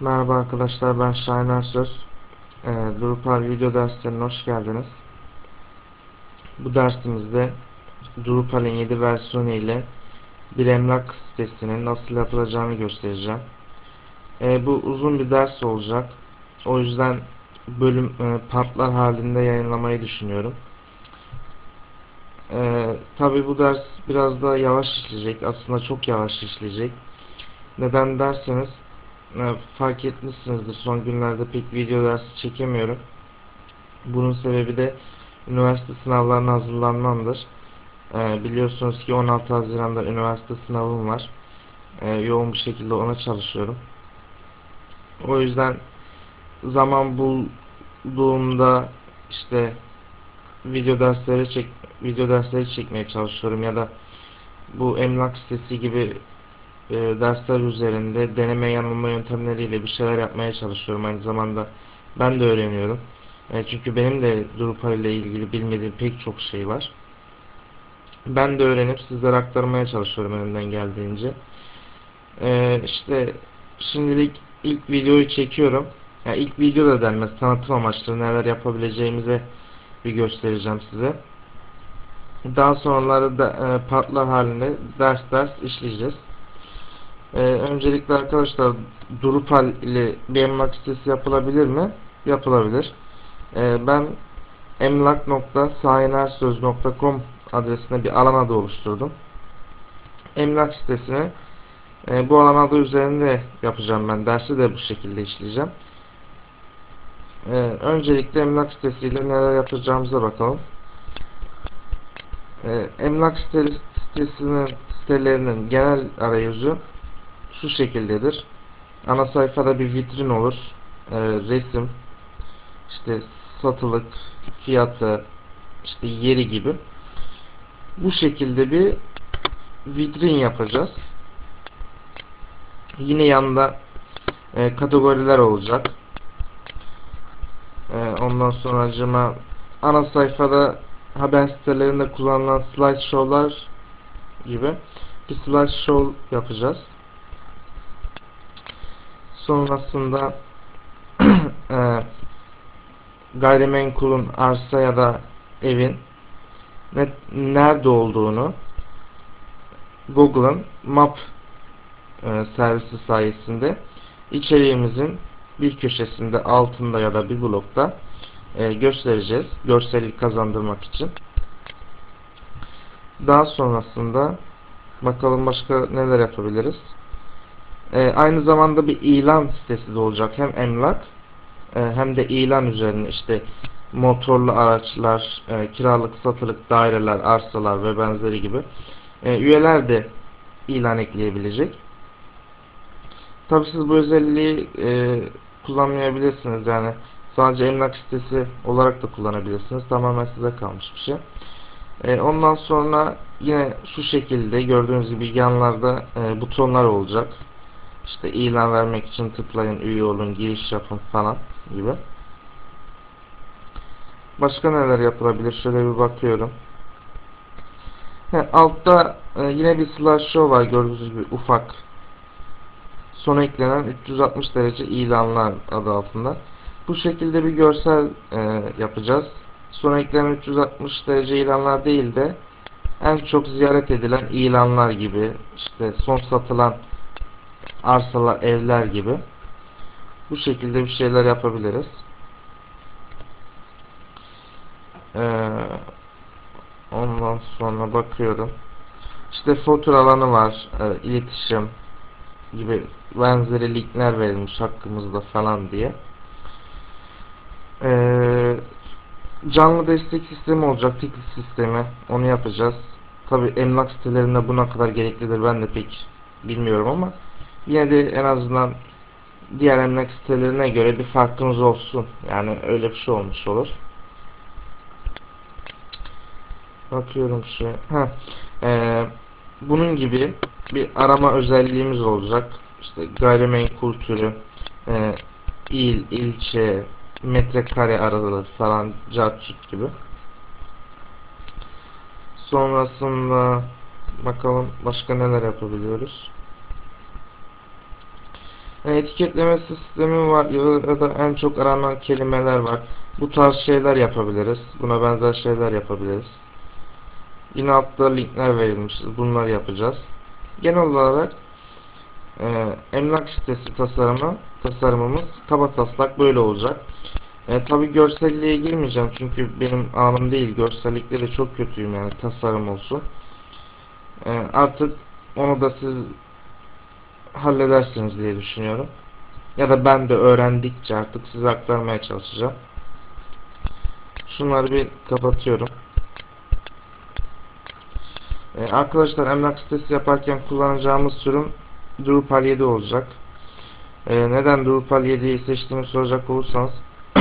Merhaba arkadaşlar ben Şahin Ersöz. Ee, Drupal video derslerine hoş geldiniz. Bu dersimizde Drupal'in 7 versiyonu ile bir emlak sitesinin nasıl yapılacağını göstereceğim. Ee, bu uzun bir ders olacak. O yüzden bölüm e, partlar halinde yayınlamayı düşünüyorum. Ee, Tabi bu ders biraz da yavaş işleyecek. Aslında çok yavaş işleyecek. Neden derseniz e, fark etmişsinizdir son günlerde pek video dersi çekemiyorum. Bunun sebebi de üniversite sınavlarına hazırlanmamdır. E, biliyorsunuz ki 16 Haziran'da üniversite sınavım var. E, yoğun bir şekilde ona çalışıyorum. O yüzden zaman bulduğumda işte video dersleri çek video dersleri çekmeye çalışıyorum ya da bu emlak sitesi gibi e, dersler üzerinde deneme yanılma yöntemleriyle bir şeyler yapmaya çalışıyorum. Aynı zamanda ben de öğreniyorum. E, çünkü benim de Drupal ile ilgili bilmediğim pek çok şey var. Ben de öğrenip sizlere aktarmaya çalışıyorum elimden geldiğince. E, işte şimdilik ilk videoyu çekiyorum. Yani ilk video da denmez. Tanıtım amaçlı neler yapabileceğimize bir göstereceğim size. Daha sonraları da e, partlar halinde ders ders işleyeceğiz. Ee, öncelikle arkadaşlar Drupal ile bir emlak sitesi yapılabilir mi? Yapılabilir. Ee, ben emlak.sahinersöz.com adresine bir alan adı oluşturdum. Emlak sitesini e, bu alan adı üzerinde yapacağım ben. Dersi de bu şekilde işleyeceğim. Ee, öncelikle emlak sitesiyle neler yapacağımıza bakalım. Ee, emlak sitesinin sitelerinin genel arayüzü şu şekildedir. Ana sayfada bir vitrin olur. E, resim, işte satılık, fiyatı, işte yeri gibi. Bu şekilde bir vitrin yapacağız. Yine yanında e, kategoriler olacak. E, ondan sonra acıma ana sayfada haber sitelerinde kullanılan slideshow'lar gibi bir slideshow yapacağız sonrasında e, gayrimenkulun arsa ya da evin ne, nerede olduğunu Google'ın Map e, servisi sayesinde içeriğimizin bir köşesinde altında ya da bir blokta e, göstereceğiz. Görsellik kazandırmak için. Daha sonrasında bakalım başka neler yapabiliriz. E, aynı zamanda bir ilan sitesi de olacak. Hem emlak e, hem de ilan üzerine işte motorlu araçlar, e, kiralık, satılık daireler, arsalar ve benzeri gibi e, üyeler de ilan ekleyebilecek. Tabi siz bu özelliği e, kullanmayabilirsiniz. Yani sadece emlak sitesi olarak da kullanabilirsiniz. Tamamen size kalmış bir şey. E, ondan sonra yine şu şekilde gördüğünüz gibi yanlarda e, butonlar olacak işte ilan vermek için tıklayın, üye olun, giriş yapın falan gibi. Başka neler yapılabilir? Şöyle bir bakıyorum. He, altta e, yine bir slideshow var gördüğünüz gibi ufak. Sona eklenen 360 derece ilanlar adı altında. Bu şekilde bir görsel e, yapacağız. Sona eklenen 360 derece ilanlar değil de en çok ziyaret edilen ilanlar gibi işte son satılan arsalar, evler gibi. Bu şekilde bir şeyler yapabiliriz. Ee, ondan sonra bakıyorum. İşte fotoğraf alanı var. E, iletişim gibi benzeri linkler verilmiş hakkımızda falan diye. Ee, canlı destek sistemi olacak. Ticket sistemi. Onu yapacağız. Tabi emlak sitelerinde buna kadar gereklidir. Ben de pek bilmiyorum ama Yine de en azından diğer emlak sitelerine göre bir farkınız olsun. Yani öyle bir şey olmuş olur. Bakıyorum şu. Heh. Ee, bunun gibi bir arama özelliğimiz olacak. İşte gayrimenkul türü, e, il, ilçe, metrekare aralığı falan, cartçuk gibi. Sonrasında bakalım başka neler yapabiliyoruz. Etiketleme sistemi var ya da en çok aranan kelimeler var. Bu tarz şeyler yapabiliriz. Buna benzer şeyler yapabiliriz. Yine altta linkler verilmiş. Bunları yapacağız. Genel olarak e, emlak sitesi tasarımı tasarımımız kaba taslak böyle olacak. E, Tabi görselliğe girmeyeceğim çünkü benim anım değil. Görsellikte de çok kötüyüm yani tasarım olsun. E, artık onu da siz halledersiniz diye düşünüyorum. Ya da ben de öğrendikçe artık size aktarmaya çalışacağım. Şunları bir kapatıyorum. Ee, arkadaşlar emlak sitesi yaparken kullanacağımız sürüm Drupal 7 olacak. Ee, neden Drupal 7'yi seçtiğimi soracak olursanız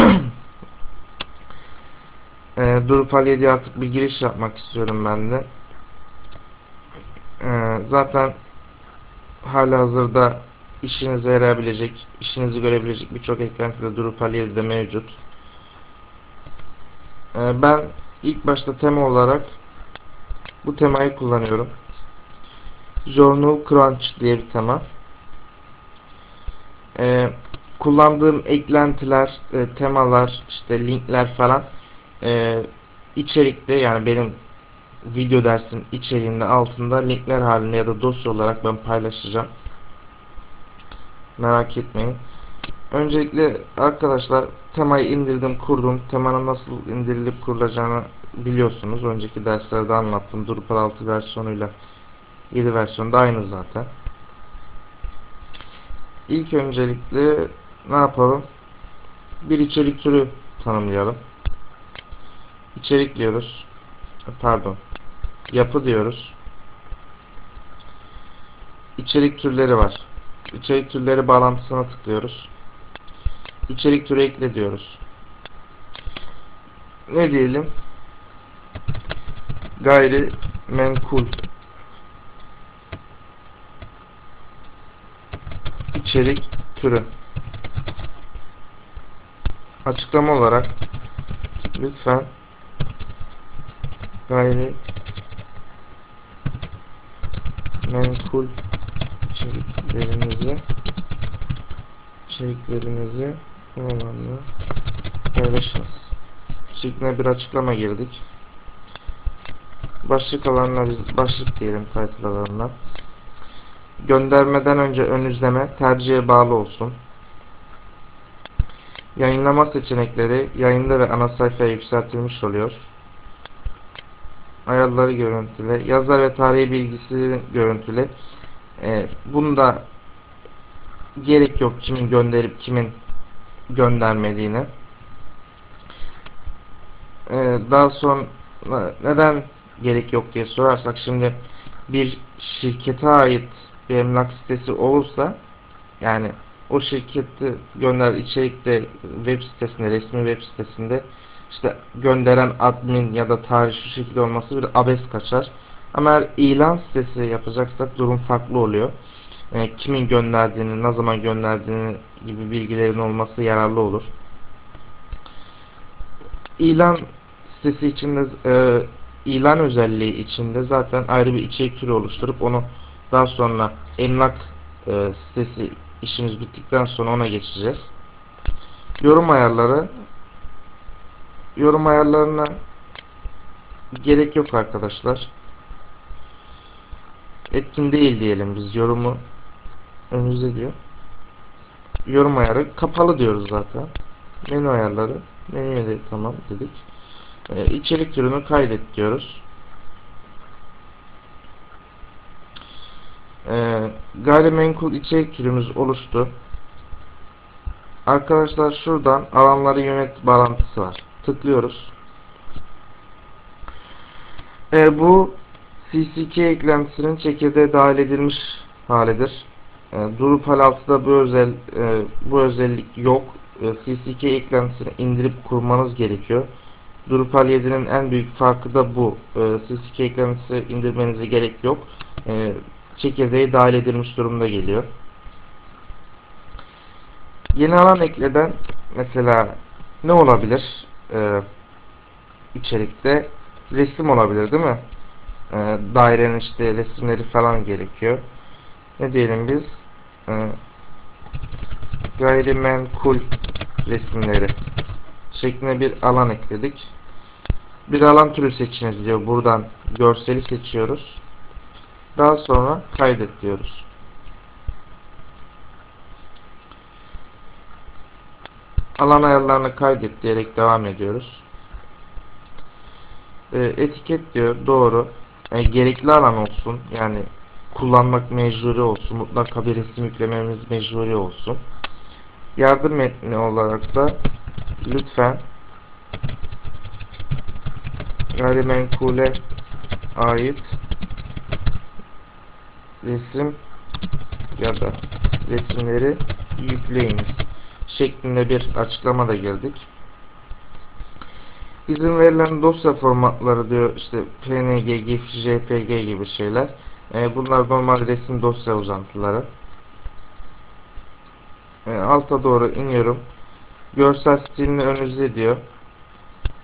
e, Drupal 7'ye artık bir giriş yapmak istiyorum ben de. Ee, zaten hala hazırda işinize yarayabilecek, işinizi görebilecek birçok eklenti de Drupal 7'de mevcut. Ee, ben ilk başta tema olarak bu temayı kullanıyorum. Journal Crunch diye bir tema. Ee, kullandığım eklentiler, e, temalar, işte linkler falan e, içerikte yani benim video dersin içeriğinde altında linkler halinde ya da dosya olarak ben paylaşacağım. Merak etmeyin. Öncelikle arkadaşlar temayı indirdim, kurdum. Temanın nasıl indirilip kurulacağını biliyorsunuz. Önceki derslerde anlattım. Drupal 6 versiyonuyla 7 versiyonu da aynı zaten. İlk öncelikle ne yapalım? Bir içerik türü tanımlayalım. İçerik diyoruz. Pardon. Yapı diyoruz. İçerik türleri var. İçerik türleri bağlantısına tıklıyoruz. İçerik türü ekle diyoruz. Ne diyelim? Gayri menkul içerik türü. Açıklama olarak lütfen gayri menkul içeriklerinizi içeriklerinizi olanla paylaşınız. Şeklinde bir açıklama girdik. Başlık alanına biz başlık diyelim title alanına. Göndermeden önce ön izleme tercihe bağlı olsun. Yayınlama seçenekleri yayında ve ana sayfaya yükseltilmiş oluyor. Ayarları görüntüle, yazar ve tarihi bilgisi görüntüle. Ee, bunda gerek yok kimin gönderip kimin göndermediğini. Ee, daha sonra neden gerek yok diye sorarsak şimdi bir şirkete ait bir emlak sitesi olursa yani o şirketi gönder içerikte web sitesinde resmi web sitesinde işte gönderen admin ya da tarih şu şekilde olması bir abes kaçar. Ama eğer ilan sitesi yapacaksak durum farklı oluyor. E, kimin gönderdiğini, ne zaman gönderdiğini gibi bilgilerin olması yararlı olur. İlan sitesi içinde e, ilan özelliği içinde zaten ayrı bir içerik türü oluşturup onu daha sonra emlak e, sitesi işimiz bittikten sonra ona geçeceğiz. Yorum ayarları yorum ayarlarına gerek yok arkadaşlar. Etkin değil diyelim biz yorumu önümüzde diyor. Yorum ayarı kapalı diyoruz zaten. Menü ayarları menüye de tamam dedik. Ee, içerik türünü kaydet diyoruz. Ee, gayrimenkul içerik türümüz oluştu. Arkadaşlar şuradan alanları yönet bağlantısı var. Tıklıyoruz. Ee, bu CCK eklentisinin çekirdeğe dahil edilmiş halidir. E, Drupal 6'da bu özel e, bu özellik yok. E, CCK eklentisini indirip kurmanız gerekiyor. Drupal 7'nin en büyük farkı da bu. E, CCK eklentisi indirmenize gerek yok. E, çekirdeği dahil edilmiş durumda geliyor. Yeni alan ekleden mesela ne olabilir? Ee, içerikte resim olabilir değil mi? Ee, dairenin işte resimleri falan gerekiyor. Ne diyelim biz? Ee, gayrimenkul resimleri şeklinde bir alan ekledik. Bir alan türü seçiniz diyor. Buradan görseli seçiyoruz. Daha sonra kaydet diyoruz. Alan ayarlarını kaydet diyerek devam ediyoruz. E, etiket diyor. Doğru. E, gerekli alan olsun. Yani kullanmak mecburi olsun. Mutlaka bir resim yüklememiz mecburi olsun. Yardım metni olarak da lütfen gayrimenkule ait resim ya da resimleri yükleyiniz şeklinde bir açıklama da girdik. İzin verilen dosya formatları diyor işte PNG, GIF, JPG gibi şeyler. E, bunlar normal resim dosya uzantıları. E, alta doğru iniyorum. Görsel stilini önünüzde diyor.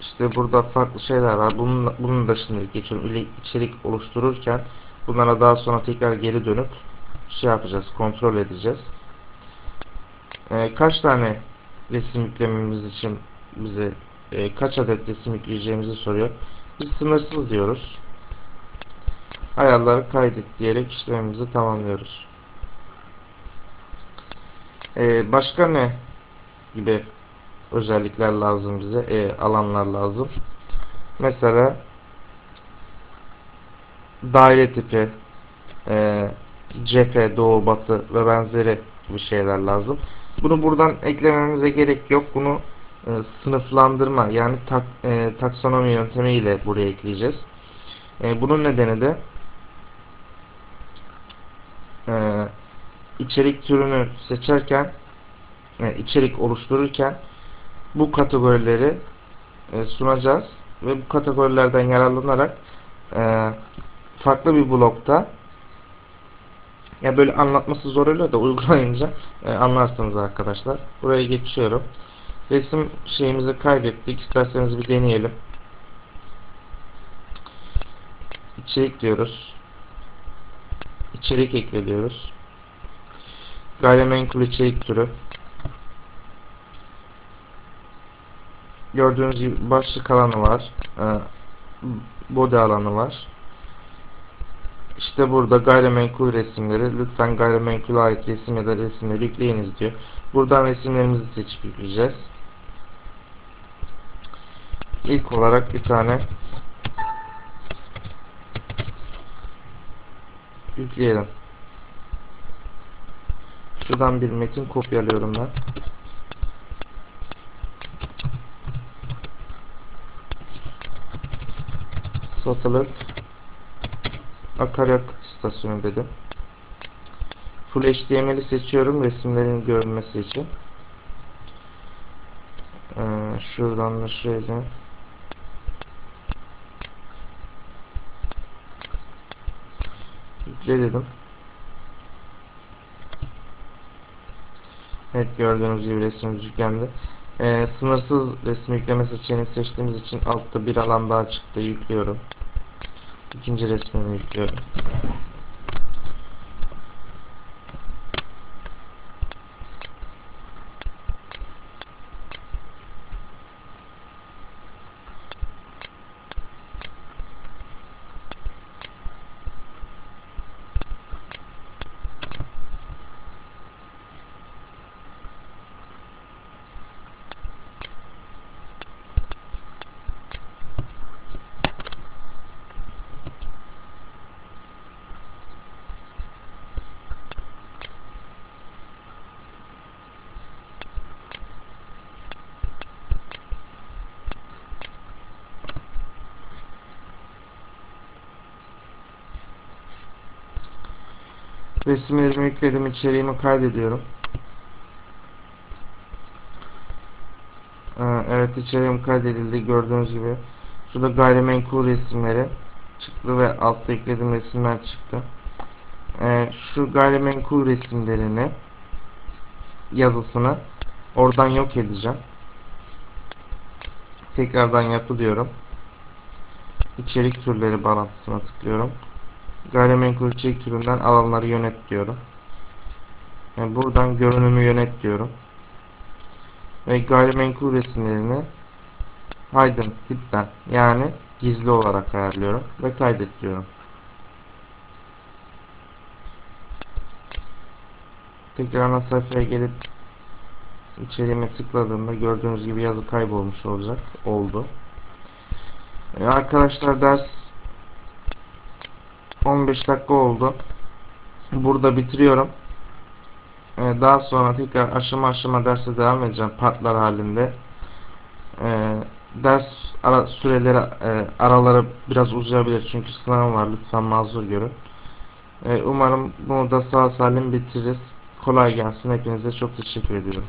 İşte burada farklı şeyler var. Bunun, bunun da şimdi geçiyorum. İçerik oluştururken bunlara daha sonra tekrar geri dönüp şey yapacağız. Kontrol edeceğiz. E, kaç tane resim yüklememiz için bize e, kaç adet resim yükleyeceğimizi soruyor. Biz sınırsız diyoruz. Ayarları kaydet diyerek işlemimizi tamamlıyoruz. E, başka ne gibi özellikler lazım bize? E, alanlar lazım. Mesela daire tipi, e, cephe, doğu, batı ve benzeri bir şeyler lazım. Bunu buradan eklememize gerek yok. Bunu e, sınıflandırma yani tak, e, taksonomi yöntemiyle buraya ekleyeceğiz. E, bunun nedeni de e, içerik türünü seçerken e, içerik oluştururken bu kategorileri e, sunacağız ve bu kategorilerden yararlanarak e, farklı bir blokta ya böyle anlatması zor oluyor da uygulayınca e, anlarsınız arkadaşlar. Buraya geçiyorum. Resim şeyimizi kaybettik. İsterseniz bir deneyelim. İçerik diyoruz. İçerik ekle diyoruz. Gayrimenkul içerik türü. Gördüğünüz gibi başlık alanı var. E, body alanı var. İşte burada gayrimenkul resimleri. Lütfen gayrimenkul ait resim ya da resimleri yükleyiniz diyor. Buradan resimlerimizi seçip yükleyeceğiz. İlk olarak bir tane yükleyelim. Şuradan bir metin kopyalıyorum ben. Satılık akaryakıt istasyonu dedim. Full HTML'i seçiyorum resimlerin görünmesi için. Ee, şuradan da şöyle yükle dedim. Evet gördüğünüz gibi resmimiz yüklendi. Ee, sınırsız resim yükleme seçeneğini seçtiğimiz için altta bir alan daha çıktı. Yüklüyorum. İkinci resmimi yüklüyorum. Resimlerimi yükledim, içeriğimi kaydediyorum. Ee, Evet içeriğim kaydedildi gördüğünüz gibi. Şurada gayrimenkul resimleri çıktı ve altta eklediğim resimler çıktı. Ee, Şu gayrimenkul resimlerini yazısını oradan yok edeceğim. Tekrardan yapı diyorum. İçerik türleri bağlantısına tıklıyorum. Gayrimenkul içerik türünden alanları yönet diyorum. Yani buradan görünümü yönet diyorum. Ve gayrimenkul resimlerini hidden, hidden yani gizli olarak ayarlıyorum ve kaydet diyorum. Tekrar ana sayfaya gelip içeriğime tıkladığımda gördüğünüz gibi yazı kaybolmuş olacak. Oldu. Ee, arkadaşlar ders 15 dakika oldu. Burada bitiriyorum. Ee, daha sonra tekrar aşama aşama derse devam edeceğim partlar halinde. Ee, ders ara, süreleri e, araları biraz uzayabilir çünkü sınavım var. Lütfen mazur görün. Ee, umarım bunu da sağ salim bitiririz. Kolay gelsin. Hepinize çok teşekkür ediyorum.